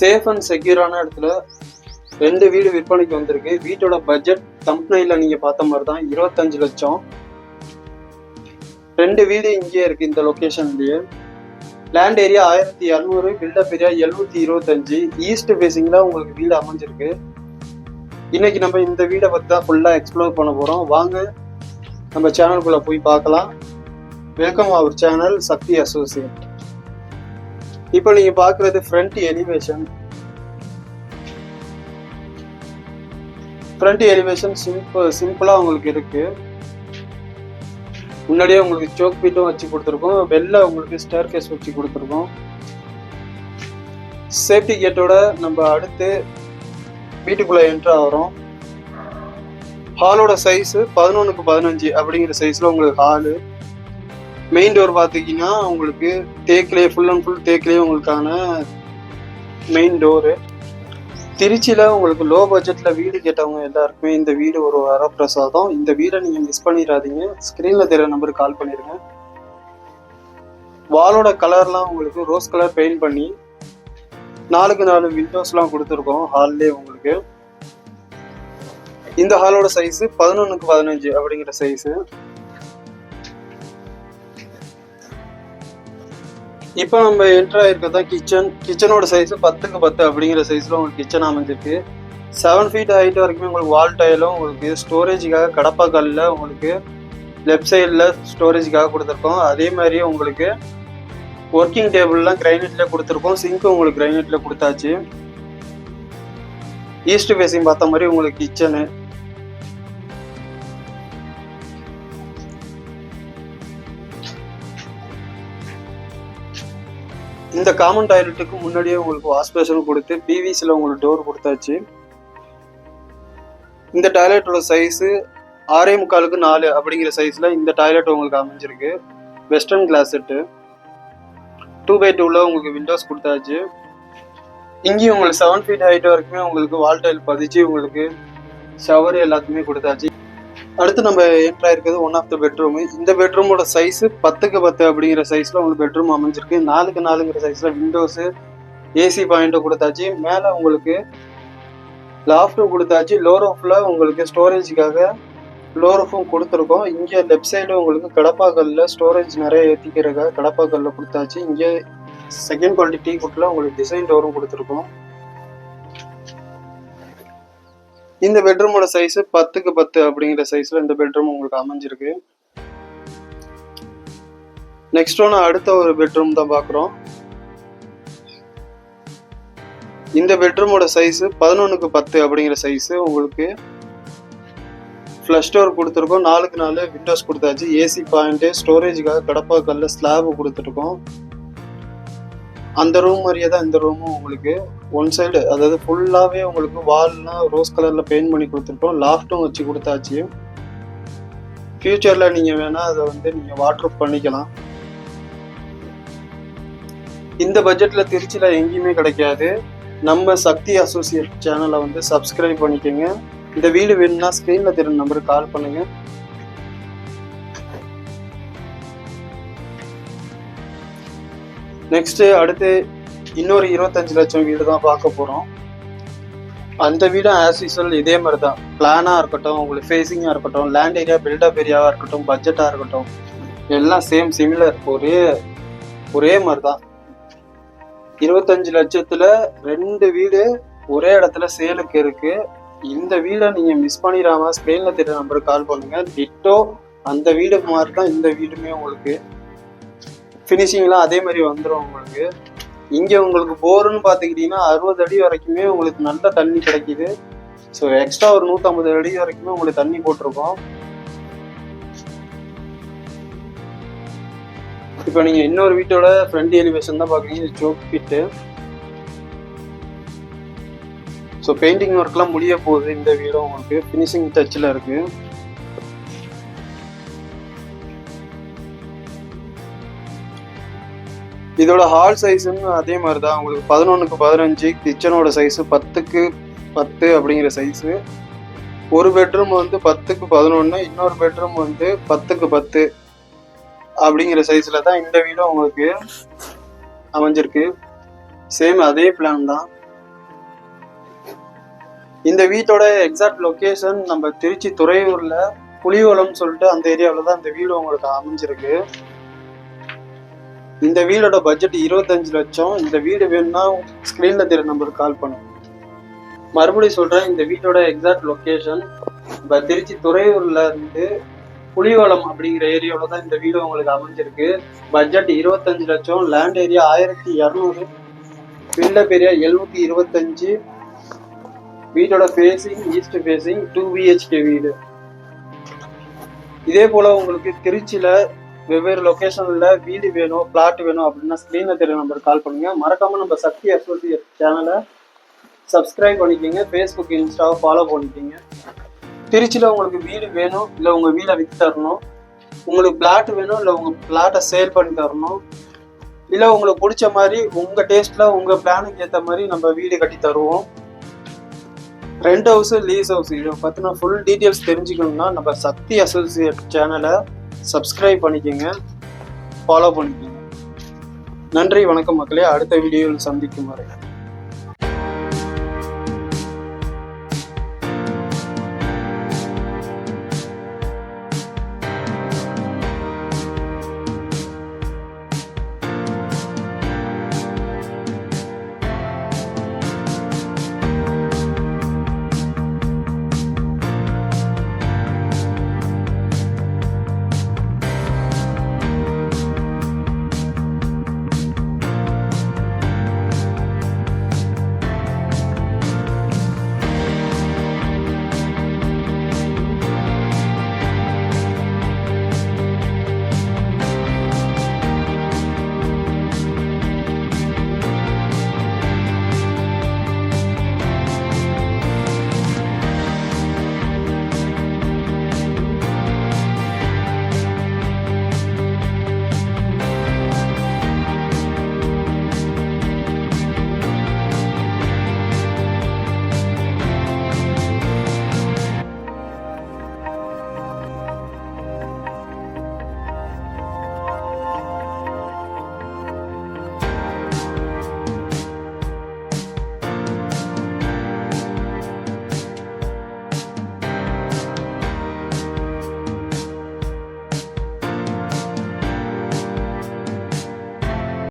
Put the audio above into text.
Safe and செக்யூரான இடத்துல ரெண்டு வீடு விற்பனைக்கு வந்திருக்கு. வீட்டோட பட்ஜெட் கம்பெனியில் நீங்கள் பார்த்த மாதிரி தான் இருபத்தஞ்சு லட்சம். ரெண்டு வீடு இங்கேயே இருக்குது இந்த லொக்கேஷன்லேயே லேண்ட் ஏரியா ஆயிரத்தி இரநூறு பில்டப் ஏரியா எழுநூத்தி இருபத்தஞ்சு. ஈஸ்ட் ஃபேசிங்ல உங்களுக்கு வீடு அமைஞ்சிருக்கு. இன்னைக்கு நம்ம இந்த வீடை பற்றி தான் ஃபுல்லாக எக்ஸ்ப்ளோர் பண்ண போகிறோம் வாங்க நம்ம சேனலுக்குள்ளே போய் பார்க்கலாம். Welcome our channel Sakthi associate இப்போ நீங்க பார்க்குறது front elevation front elevation simple சிம்பிளா உங்களுக்கு இருக்கு. முன்னாடியே உங்களுக்கு சோக் பீட்டும் வச்சு கொடுத்துருக்கோம். வெளில உங்களுக்கு ஸ்டேர் கேஸ் வச்சு கொடுத்துருக்கோம். சேஃப்டி கேட்டோட நம்ம அடுத்து வீட்டுக்குள்ள என்ட்ரு ஆகிறோம். ஹாலோட சைஸ் பதினொன்றுக்கு பதினஞ்சு அப்படிங்கிற சைஸ்ல உங்களுக்கு ஹாலு மெயின் டோர் பார்த்தீங்கன்னா உங்களுக்கு தேக்கிலே ஃபுல் அண்ட் ஃபுல் தேக்கிலே உங்களுக்கான மெயின் டோரு திருச்சியில் உங்களுக்கு லோ பட்ஜெட்டில் வீடு கேட்டவங்க எல்லாருக்குமே இந்த வீடு ஒரு வரப்பிரசாதம். இந்த வீடை நீங்கள் மிஸ் பண்ணிடாதீங்க. ஸ்க்ரீனில் தெரிய நம்பருக்கு கால் பண்ணிடுங்க வாலோட கலர்லாம் உங்களுக்கு ரோஸ் கலர் பெயிண்ட் பண்ணி நாலுக்கு நாலு விண்டோஸ்லாம் கொடுத்துருக்கோம் ஹால்லே உங்களுக்கு. இந்த ஹாலோட சைஸு பதினொன்றுக்கு பதினஞ்சு அப்படிங்கிற சைஸு இப்போ நம்ம என்ட்ரு ஆயிருக்கிறது தான் கிச்சன் கிச்சனோட சைஸ் பத்துக்கு பத்து அப்படிங்கிற சைஸில் உங்களுக்கு கிச்சன் அமைஞ்சிருக்கு. செவன் ஃபீட் ஹைட் வரைக்குமே உங்களுக்கு வால் டைலும் உங்களுக்கு ஸ்டோரேஜுக்காக கடப்பா உங்களுக்கு லெஃப்ட் சைடில் ஸ்டோரேஜுக்காக கொடுத்துருக்கோம். அதே மாதிரி உங்களுக்கு ஒர்க்கிங் டேபிள்லாம் கிரைனேட்டில் கொடுத்துருக்கோம். சிங்க் உங்களுக்கு கிரைனேட்டில் கொடுத்தாச்சு. ஈஸ்ட் ஃபேஸிங் பார்த்த மாதிரி உங்களுக்கு கிச்சனு இந்த காமன் டாய்லெட்டுக்கு முன்னாடியே உங்களுக்கு வாஷ் பேஷன் கொடுத்து பிவிசியில் உங்களுக்கு டோர் கொடுத்தாச்சு. இந்த டாய்லெட்டோட சைஸு ஆறே முக்காலுக்கு நாலு அப்படிங்கிற சைஸில் இந்த டாய்லெட் உங்களுக்கு அமைஞ்சிருக்கு. Western glass set two by டூவில் உங்களுக்கு விண்டோஸ் கொடுத்தாச்சு. இங்கேயும் உங்களுக்கு செவன் ஃபீட் ஹைட் வரைக்குமே உங்களுக்கு வால் டைல் பதிச்சு உங்களுக்கு ஷவர் எல்லாத்துக்குமே கொடுத்தாச்சு. அடுத்து நம்ம என்ட்ரு ஆயிருக்கிறது ஒன் ஆஃப் த பெட்ரூம் இந்த பெட்ரூமோட சைஸ் பத்துக்கு பத்து அப்படிங்கிற சைஸ்ல உங்களுக்கு பெட்ரூம் அமைஞ்சிருக்கு. நாலுக்கு நாலுங்கிற சைஸ்ல விண்டோஸ் ஏசி பாயிண்ட்டும் கொடுத்தாச்சு. மேலே உங்களுக்கு லாஃப்ட்டும் கொடுத்தாச்சு. லோரோஃபில் உங்களுக்கு ஸ்டோரேஜுக்காக லோரோஃபும் கொடுத்துருக்கோம். இங்கே லெஃப்ட் சைடு உங்களுக்கு கடப்பாக்கல்ல ஸ்டோரேஜ் நிறைய ஏற்றிக்கிறக்காக கடப்பாக்கல்ல கொடுத்தாச்சு. இங்கே செகண்ட் குவாலிட்டி டீ குட்டில் உங்களுக்கு டிசைன் டோரும் கொடுத்துருக்கோம். இந்த பெட்ரூமோட சைஸ் பத்துக்கு பத்து அப்படிங்கிற சைஸ்ல இந்த பெட்ரூம் உங்களுக்கு அமைஞ்சிருக்கு. நெக்ஸ்ட் ஒன்று அடுத்த ஒரு பெட்ரூம் தான் பார்க்குறோம். இந்த பெட்ரூமோட சைஸ் பதினொன்றுக்கு பத்து அப்படிங்கிற சைஸ் உங்களுக்கு ஃப்ளஷ் டோர் கொடுத்துருக்கோம். நாலுக்கு நாலு விண்டோஸ் கொடுத்தாச்சு. ஏசி பாயிண்ட்டு ஸ்டோரேஜுக்காக கடப்பா கல்ல ஸ்லாப் கொடுத்துருக்கோம். அந்த ரூம் மாதிரியே தான் இந்த ரூமும் உங்களுக்கு ஒன் சைடு அதாவது ஃபுல்லாகவே உங்களுக்கு வால்லாம் ரோஸ் கலரில் பெயிண்ட் பண்ணி கொடுத்துருக்கோம். லாஃப்ட்டும் வச்சு கொடுத்தாச்சு. ஃப்யூச்சரில் நீங்கள் வேணால் அதை வந்து நீங்கள் வாட்டர் பண்ணிக்கலாம். இந்த பட்ஜெட்டில் திருச்சியில் எங்கேயுமே கிடைக்காது. நம்ம சக்தி அசோசியேட் சேனலை வந்து சப்ஸ்கிரைப் பண்ணிக்கோங்க. இந்த வீடு வேணும்னா ஸ்க்ரீனில் தெரியும் நம்பருக்கு கால் பண்ணுங்கள் நெக்ஸ்ட்டு அடுத்து இன்னொரு இருபத்தஞ்சு லட்சம் வீடு தான் பார்க்க போகிறோம் அந்த வீடும் ஆஸ் யூஸ்வல் இதே மாதிரி தான். பிளானாக இருக்கட்டும் உங்களுக்கு ஃபேஸிங்காக இருக்கட்டும் லேண்ட் ஏரியா பில்டப் ஏரியாவாக இருக்கட்டும் பட்ஜெட்டாக இருக்கட்டும் எல்லாம் சேம் சிமிலர் ஒரே ஒரே மாதிரி தான். இருபத்தஞ்சு லட்சத்தில் ரெண்டு வீடு ஒரே இடத்துல சேலுக்கு இருக்குது இந்த வீடை நீங்கள் மிஸ் பண்ணிடாம ஸ்க்ரீனில் தெரிய நம்பருக்கு கால் பண்ணுங்கள் டிட்டோ அந்த வீடு மாதிரி தான் இந்த வீடுமே உங்களுக்கு. ஃபினிஷிங்லாம் அதே மாதிரி வந்துடும் உங்களுக்கு. இங்கே உங்களுக்கு போருன்னு பார்த்துக்கிட்டிங்கன்னா அறுபது அடி வரைக்குமே உங்களுக்கு நல்ல தண்ணி கிடைக்குது. ஸோ எக்ஸ்ட்ரா ஒரு நூற்றம்பது அடி வரைக்குமே உங்களுக்கு தண்ணி போட்டிருக்கோம். இப்போ நீங்கள் இன்னொரு வீட்டோட ஃப்ரண்ட் எலிவேஷன் தான் பார்க்குறீங்க. சோக் பிட்டு ஸோ பெயிண்டிங் ஒர்க்லாம் முடிய போகுது இந்த வீடும் உங்களுக்கு. ஃபினிஷிங் டச்சில் இருக்குது இதோட ஹால் சைஸுன்னு அதே மாதிரி தான் உங்களுக்கு பதினொன்றுக்கு பதினஞ்சு கிச்சனோட சைஸு பத்துக்கு பத்து அப்படிங்கிற சைஸு ஒரு பெட்ரூம் வந்து பத்துக்கு பதினொன்று இன்னொரு பெட்ரூம் வந்து பத்துக்கு பத்து அப்படிங்கிற சைஸில் தான் இந்த வீடும் உங்களுக்கு அமைஞ்சிருக்கு. சேம் அதே பிளான் தான். இந்த வீட்டோட எக்ஸாக்ட் லொக்கேஷன் நம்ம திருச்சி துறையூரில் புலிவலம்னு சொல்லிட்டு அந்த ஏரியாவில் தான் இந்த வீடு உங்களுக்கு அமைஞ்சிருக்கு. இந்த வீடோட பட்ஜெட் இருபத்தஞ்சு லட்சம். இந்த வீடு வேணும்னா ஸ்க்ரீனில் தெரிய நம்பருக்கு கால் பண்ணுங்க மறுபடியும் சொல்கிறேன் இந்த வீட்டோட எக்ஸாக்ட் லொக்கேஷன் இப்போ திருச்சி துறையூரில் இருந்து புலிவளம் அப்படிங்கிற ஏரியாவில் தான் இந்த வீடு உங்களுக்கு அமைஞ்சிருக்கு. பட்ஜெட் இருபத்தஞ்சு லட்சம். லேண்ட் ஏரியா ஆயிரத்தி இரநூறு. பில்டப் ஏரியா எழுநூத்தி இருபத்தஞ்சு. வீட்டோட facing east facing two BHK வீடு. இதே போல் உங்களுக்கு திருச்சியில் வெவ்வேறு லொக்கேஷனில் வீடு வேணும் பிளாட் வேணும் அப்படின்னா ஸ்க்ரீனில் தெரிய நம்பருக்கு கால் பண்ணுங்க. மறக்காமல் நம்ம சக்தி அசோசியேட் சேனலை சப்ஸ்கிரைப் பண்ணிக்கோங்க. ஃபேஸ்புக் இன்ஸ்டாவை ஃபாலோ பண்ணிக்கோங்க. திருச்சியில் உங்களுக்கு வீடு வேணும் இல்லை உங்கள் வீடை விற்று தரணும். உங்களுக்கு பிளாட் வேணும் இல்லை உங்கள் பிளாட்டை சேல் பண்ணி தரணும். இல்லை உங்களுக்கு பிடிச்ச மாதிரி உங்கள் டேஸ்ட்டில் உங்கள் பிளானுக்கு ஏற்ற மாதிரி நம்ம வீடு கட்டி தருவோம். ரெண்ட் ஹவுஸு லீஸ் ஹவுஸ் இதை பற்றின ஃபுல் டீட்டெயில்ஸ் தெரிஞ்சுக்கணும்னா நம்ம சக்தி அசோசியேட் சேனலை சப்ஸ்கிரைப் பண்ணிக்கோங்க. ஃபாலோ பண்ணிக்கோங்க. நன்றி வணக்கம் மக்களே. அடுத்த வீடியோவில் சந்திக்கும் வரை.